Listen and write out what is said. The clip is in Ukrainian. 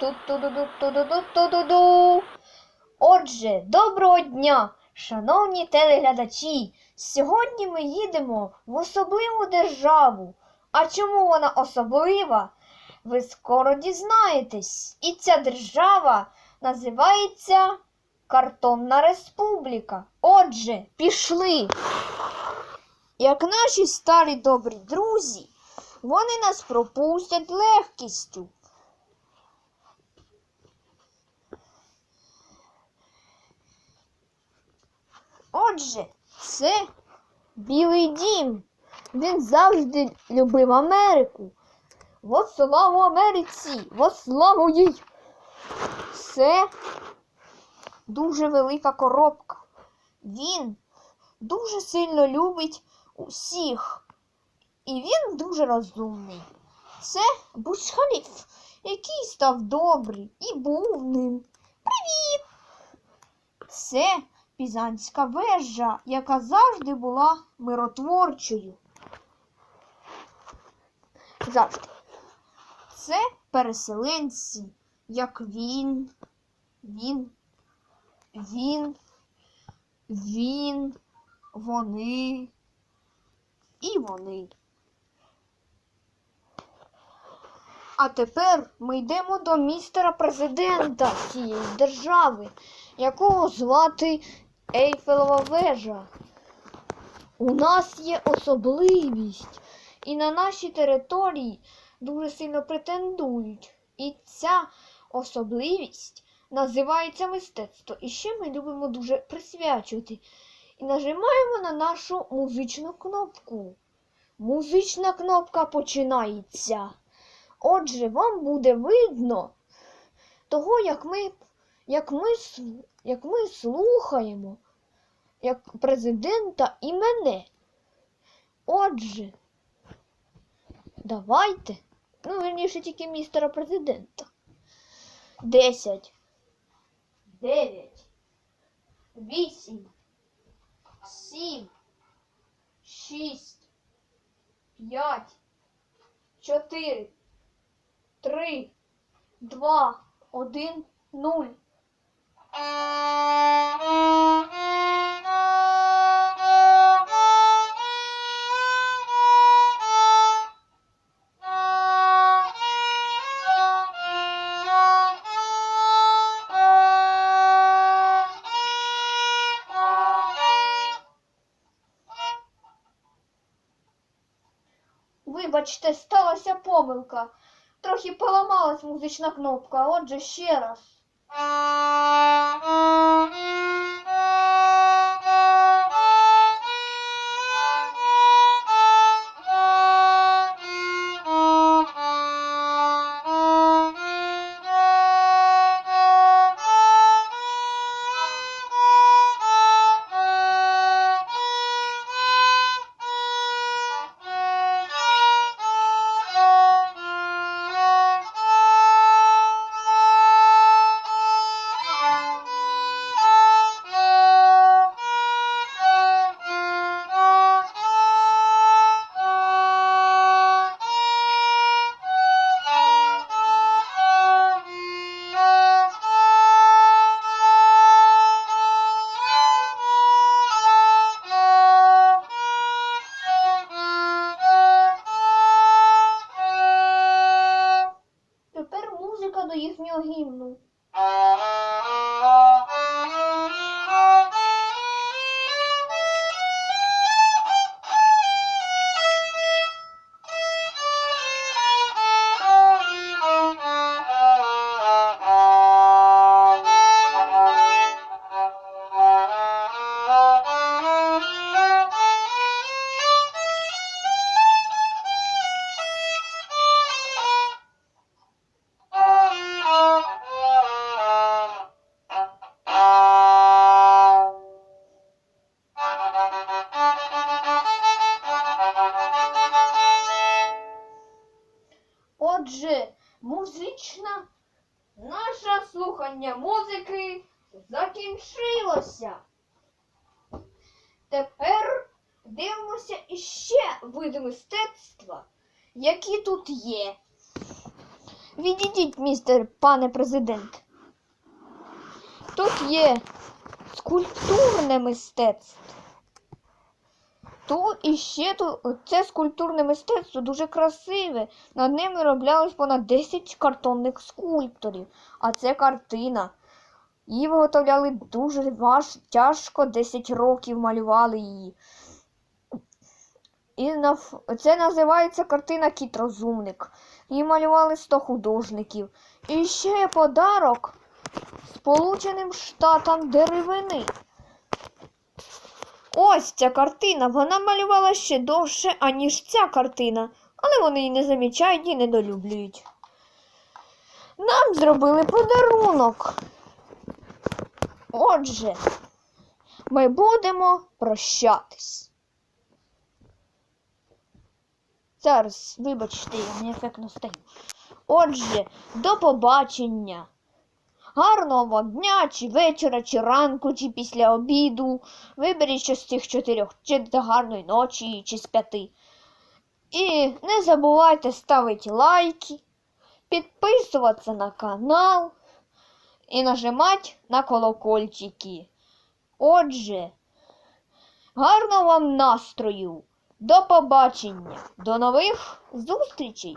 Ту-ту-ду-ду-ту-ду-ду-ту-ду-ду. Отже, доброго дня, шановні телеглядачі. Сьогодні ми їдемо в особливу державу. А чому вона особлива? Ви скоро дізнаєтесь. І ця держава називається Картонна Республіка. Отже, пішли. Як наші старі добрі друзі, вони нас пропустять легкістю. Отже, це Білий дім. Він завжди любив Америку. Во славу Америці! Во славу їй! Це дуже велика коробка. Він дуже сильно любить усіх. І він дуже розумний. Це Буш-Халіф, який став добрий і був ним. Привіт! Це Пізанська вежа, яка завжди була миротворчою. Завжди. Це переселенці, як він, він, він, він, вони і вони. А тепер ми йдемо до містера президента цієї держави, якого звати Ейфелева вежа. У нас є особливість, і на нашій території дуже сильно претендують. І ця особливість називається мистецтво. І ще ми любимо дуже присвячувати. І нажимаємо на нашу музичну кнопку. Музична кнопка починається. Отже, вам буде видно того, як ми, як ми, як ми слухаємо як президента і мене. Отже, давайте, ну, верніше тільки містера президента. Десять, дев'ять, вісім, сім, шість, п'ять, чотири, три, два, один, нуль. Вибачте, сталася помилка. Трохи поламалась музична кнопка, отже ще раз. Тепер гімну. Отже, музична наше слухання музики закінчилося. Тепер дивимося іще види мистецтва, які тут є. Відійдіть, містер пане президент. Тут є скульптурне мистецтво. Тут іще тут це скульптурне мистецтво дуже красиве. Над ним вироблялось понад 10 картонних скульпторів. А це картина. Її виготовляли дуже важ, тяжко, 10 років малювали її. І це називається картина Кіт Розумник. Її малювали 100 художників. І ще подарок Сполученим Штатам деревини. Ось ця картина. Вона малювала ще довше, аніж ця картина, але вони її не замічають і недолюблюють. Нам зробили подарунок. Отже, ми будемо прощатись. Зараз, вибачте, я неефектно стою. Отже, до побачення. Гарного вам дня, чи вечора, чи ранку, чи після обіду. Виберіть щось з цих чотирьох, чи до гарної ночі, чи з п'яти. І не забувайте ставити лайки, підписуватися на канал і нажимати на колокольчики. Отже, гарного вам настрою! До побачення! До нових зустрічей!